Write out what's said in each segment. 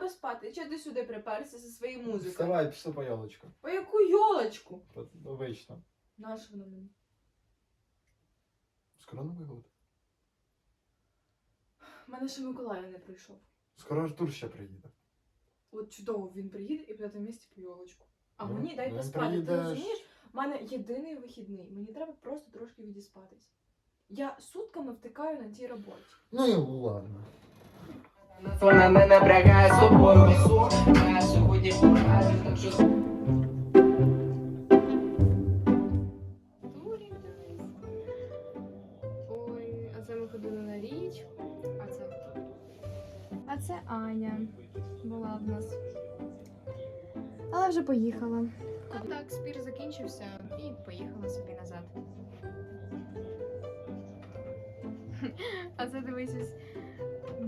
було спати. Чого ти сюди приперся зі своєю музикою? Вставай, пішли по ялочку. По яку йолочку? От, Обично. Наша вона мені. Скоро Новий год. У мене ще Миколая не прийшов. Скоро Артур ще приїде. От чудово, він приїде і буде в місті по йолочку. А Ну, мені дай він поспати. Ти приїде ж- розумієш? У мене єдиний вихідний. Мені треба просто трошки відіспатись. Я сутками втикаю на цій роботі. Ну і ладно. Вона не напрягає собою. Я сьогодні покажу, так що Ой, а це ми ходили на річку. А це хто? А це Аня була в нас. Але вже поїхала. А так, спір закінчився і поїхала собі назад. А це дивись, ось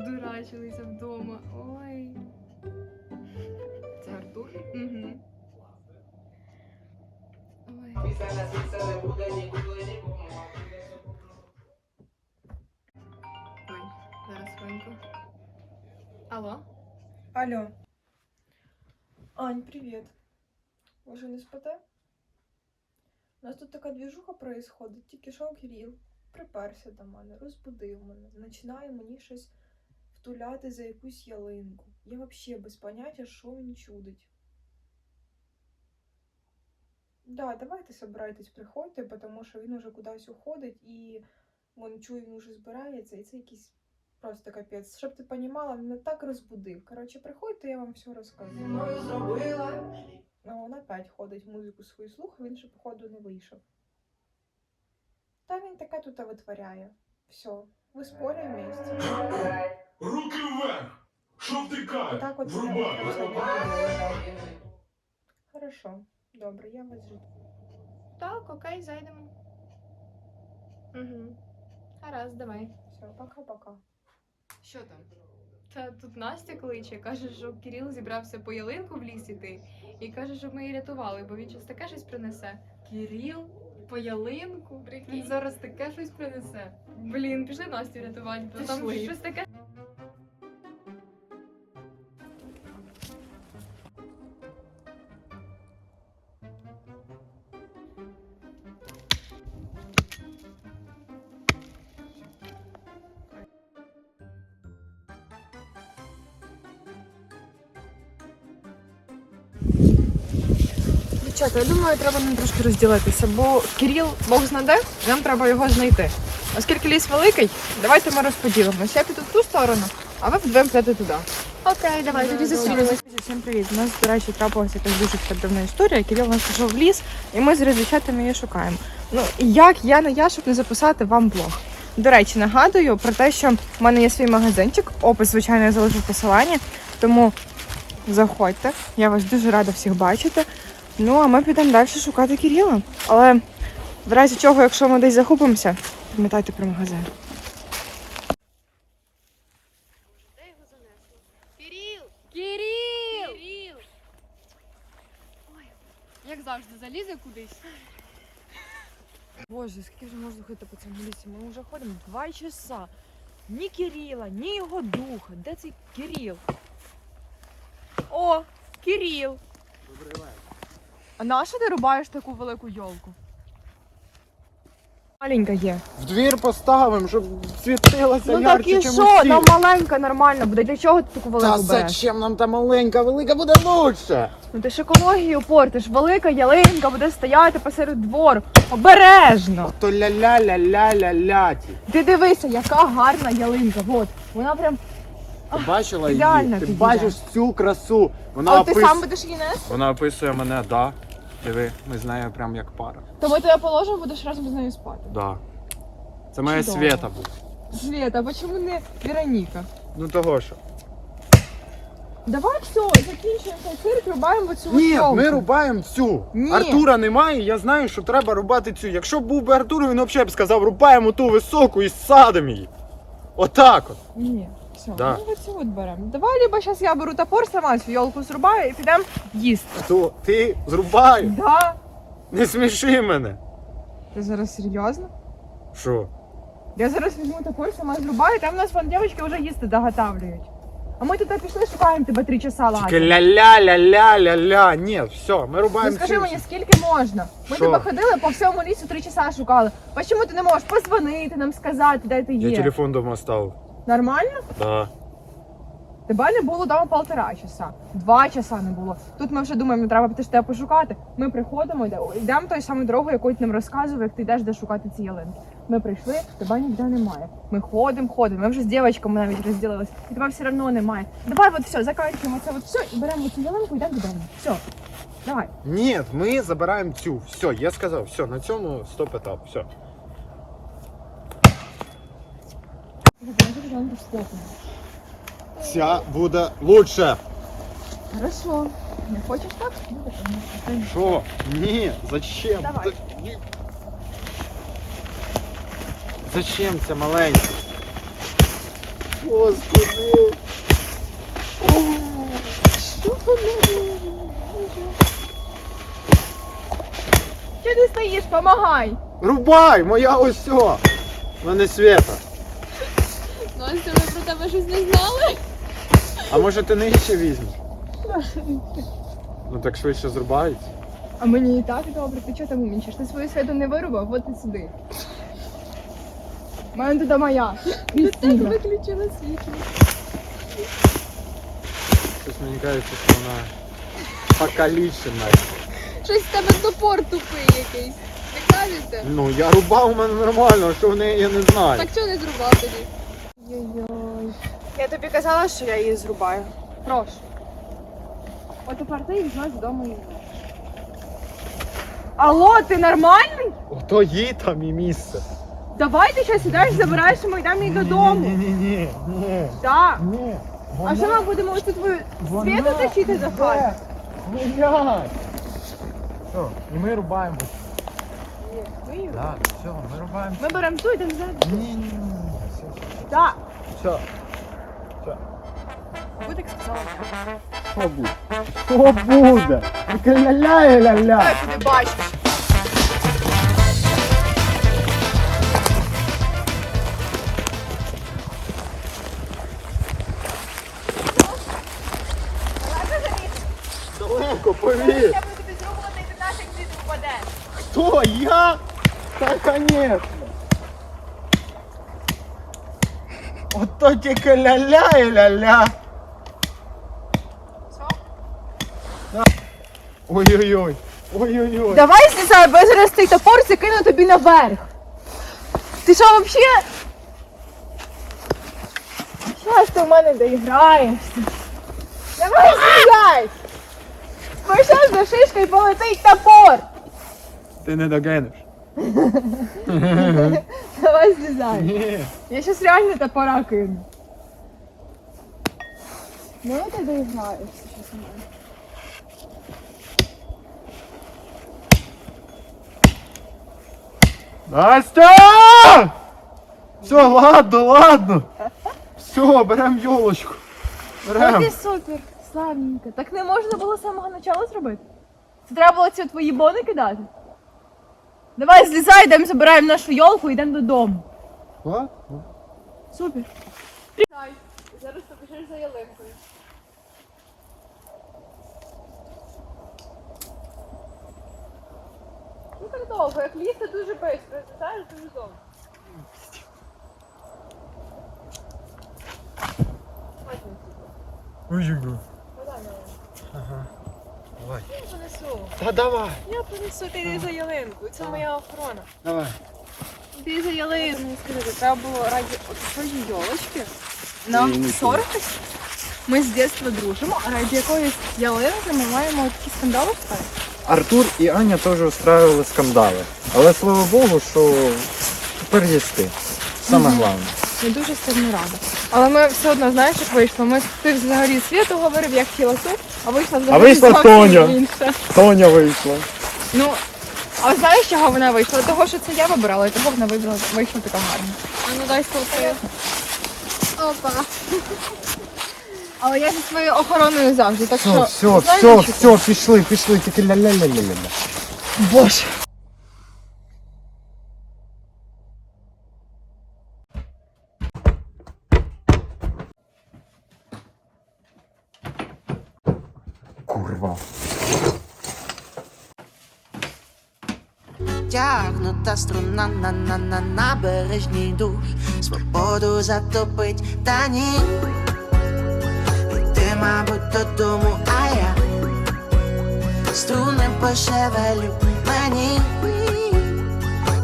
дурачилися вдома. Ой. Це Артур? Угу. Ой. Ой, зараз хвилинку. Алло? Алло. Ань, привет. Вже не спите? У нас тут така двіжуха происходить, тільки що Кирил приперся до мене, розбудив мене, починає мені щось втуляти за якусь ялинку. Я взагалі без поняття, що він чудить. Да, давайте собирайтесь, приходьте, тому що він уже кудись уходить і вон чую, він уже збирається, і це якийсь просто капець. Щоб ти понімала, він мене так розбудив. Коротше, приходьте, я вам все розкажу. Зробила. Ну, він опять ходить музику свою слухав, він ще, походу, не вийшов. Та він таке тут витворяє. Все, ви спорі вместе. Руки вверх! Що втикає? Так от Врубай! Хорошо, добре, я вас жду. Так, окей, зайдемо. Угу. Гаразд, давай. Все, пока-пока. Що там? Та тут Настя кличе, каже, що Кирил зібрався по ялинку в ліс іти. І каже, щоб ми її рятували, бо він щось таке щось принесе. Кирил? По ялинку? Він зараз таке щось принесе. Блін, пішли Настю рятувати, бо там Пішли. щось таке. Дівчата, я думаю, треба нам трошки розділитися, бо Кирил Бог знаде, нам треба його знайти. Оскільки ліс великий, давайте ми розподілимося. Я піду в ту сторону, а ви вдвоєм підете туди. Окей, давай, тоді Друзі, Всім привіт. У нас, до речі, трапилася якась дуже дивна історія. Кирил нас пішов в ліс, і ми з дівчатами її шукаємо. Ну, і як я не я, щоб не записати вам блог. До речі, нагадую про те, що в мене є свій магазинчик. Опис, звичайно, я залишу в посиланні. Тому заходьте. Я вас дуже рада всіх бачити. Ну, а ми підемо далі шукати Кирила. Але в разі чого, якщо ми десь захопимося, пам'ятайте про магазин. Як завжди, залізе кудись. Боже, скільки вже можна ходити по цьому лісі? Ми вже ходимо два часа. Ні Кирила, ні його духа. Де цей Кирил? О, Кирил! Добрий вечір. А нащо ти рубаєш таку велику йолку? Маленька є. В двір поставимо, щоб світилося Ну так ярче, і чим що? усі. Нам маленька нормально буде. Для чого ти таку Та велику береш? зачем нам та маленька, велика буде лучше. Ну ти ж екологію портиш. Велика ялинка буде стояти посеред двору. Обережно! То ля-ля-ля-ля-ля-ляті. Ти дивися, яка гарна ялинка. От. Вона прям. Ти бачила її? ідеально Ти бачиш цю красу. Вона, А от ти опис- сам будеш її нести? Вона описує мене, да. Диви, ми з нею прям як пара. То ми тебе положимо, будеш разом з нею спати. Да. Це моя Чудово. свята буде. Света, а чому не Вероніка? Ну того що. Давай все, закінчуємо цей цирк, рубаємо цю Ні, йолку. ми рубаємо цю. Ні. Артура немає, я знаю, що треба рубати цю. Якщо б був би Артур, він взагалі б сказав, рубаємо ту високу і садимо її. Отак от. Ні, все, Да. ми цю от беремо. Давай, либо зараз я беру топор, сама цю йолку зрубаю і підемо їсти. Хто? Ти зрубай. Да. Не сміши мене. Ти зараз серйозно? Що? Я зараз візьму топор, сама зрубаю, там у нас вон дівчатки вже їсти доготавлюють. А ми туди пішли, шукаємо тебе три часа Тільки ля-ля-ля-ля-ля-ля. Ні, все, ми Ну скажи мені, скільки можна? Ми Що? тебе ходили по всьому лісу три часа шукали. Чому ти не можеш позвонити нам сказати, де ти Я телефон вдома став. Нормально? Да. Тебе не було вдома полтора часа, два часа не було. Тут ми вже думаємо, треба піти тебе пошукати. Ми приходимо, йдемо тою самою дорогою, яку ти нам розказував, як ти йдеш де шукати ці ялинки. Ми прийшли, тебе ніде немає. Ми ходимо, ходимо. Ми вже з дівчатками навіть розділились, і тебе все одно немає. Давай, от все, заканчуємо це от все і беремо цю ялинку, і йдемо додому. Все, давай. Ні, ми забираємо цю. Все, я сказав, все, на цьому стоп етап. Все. Ця буде лучше. Хорошо. Не хочеш так? Що? Ні, зачем? Давай. Та- ні. Зачем це маленьке? Господи. Що ти стоїш? Помагай! Рубай, моя ось все. Мене свята. Настя, ми про тебе щось не знали? А може ти нижче візьмеш? Ну так швидше зрубається. А мені і так добре, ти чого там умнічиш? Ти свою святу не вирубав, от і сюди. У мене туди моя. Крістіна. Виключила світло. Щось мені кажеться, що вона покалічена. Щось в тебе топор тупий якийсь. Не кажете? Ну я рубав у мене нормально, а що в неї я не знаю. Так чого не зрубав тоді? Йой-йой. Я тобі казала, що я її зрубаю. Прошу. От тепер ти візьмеш вдома її. Алло, ти нормальний? Ото їй там і місце. Давай ти зараз сідаєш, забираєш і ми йдемо її додому. Ні-ні-ні. Ні. Так. Ні. А що ми будемо ось тут твою світу тащити за хату? Гулять. Все, і ми рубаємо. Ми її- Так, все, ми рубаємо. Ми беремо ту, йдемо ззаду. Ні-ні-ні. Все, Так. все. Ви так сказали. Що буде? Що буде? Тільки ля-ля-ля-ля. Давай куди бачиш. Далеко, повір. Я буду тобі зробити, і ти наших дітей впадеш. Хто? Я? Та, конечно. Ото тільки ля-ля і ля-ля. Ой-ой-ой. Ой-ой-ой. Давай слізай, бо я зараз цей топор закину тобі наверх. Ти що взагалі? Щас ти в мене доіграєшся. Давай слізай! Бо щас за шишкою полетить топор. Ти не догенеш. Давай слізай. Ні. Я щас реально топора кину. Ну ти доіграєшся щас у мене. Настя! Все, ладно, ладно. Все, берем елочку. Берем. ти супер, славненько. Так не можна було з самого початку зробити? Це треба було ці твої бони кидати? Давай злізай, йдемо забираємо нашу йолку і йдемо додому. What? Супер. Зараз побіжиш за ялинкою. Ну так довго, як лізти дуже швидко, знаєш, дуже довго. Ой-ой-ой. Ага. Давай. Я. Та давай. Я понесу, ти за ялинку. Це моя охорона. Давай. Ти за ялинку. Сказати, треба було раді своєї йолочки. Нам 40 Ми з дитинства дружимо, а раді якоїсь ялинки ми маємо такі скандали ставити. Артур і Аня теж устраювали скандали. Але слава Богу, що тепер є ти. Саме головне. не дуже сильно рада. Але ми все одно, знаєш, як вийшло. Ми ти взагалі світу говорив, як хотіла тут, а вийшла А вийшла Тоня. інша. Тоня вийшла. Ну, а знаєш, чого вона вийшла? Того, що це я вибирала, і того вона вибрала, вийшла така гарна. А ну дай сфоткаю. Опа. Але я зі своєю охороною завжди, так що. Все, все, знаєш, все, що- все, пішли, пішли, тільки ля-ля-ля-ля-ля. Боже. Тягнута струна на на на набережній душ, свободу затопить, та ні. І ти, мабуть, додому, а я струни пошевелю мені,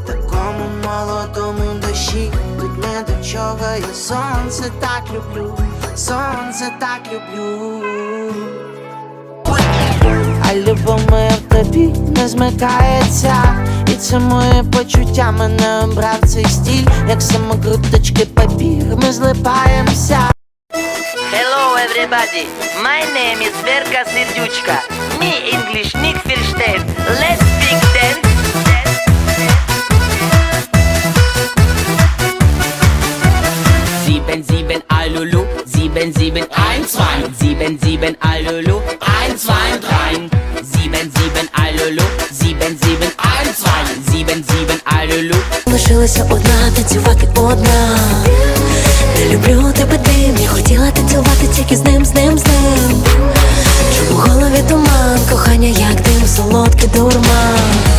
такому молодому душі, тут не до чого, я сонце так люблю, сонце так люблю. А любов моя в тобі не змикається це моє почуття мене обрав цей стіль Як самокруточки папір, ми злипаємося Hello everybody, my name is Verka Сердючка Me English nicht versteht, let's speak dance Sieben, sieben, Alulu, sieben, sieben, ein, zwei, sieben, sieben, Alulu, ein, zwei, drei, Лишилася одна, танцювати одна. Не люблю тебе дим, я хотіла танцювати тільки з ним, з ним, з ним. Чому в голові туман, кохання як дим, солодкий дурман.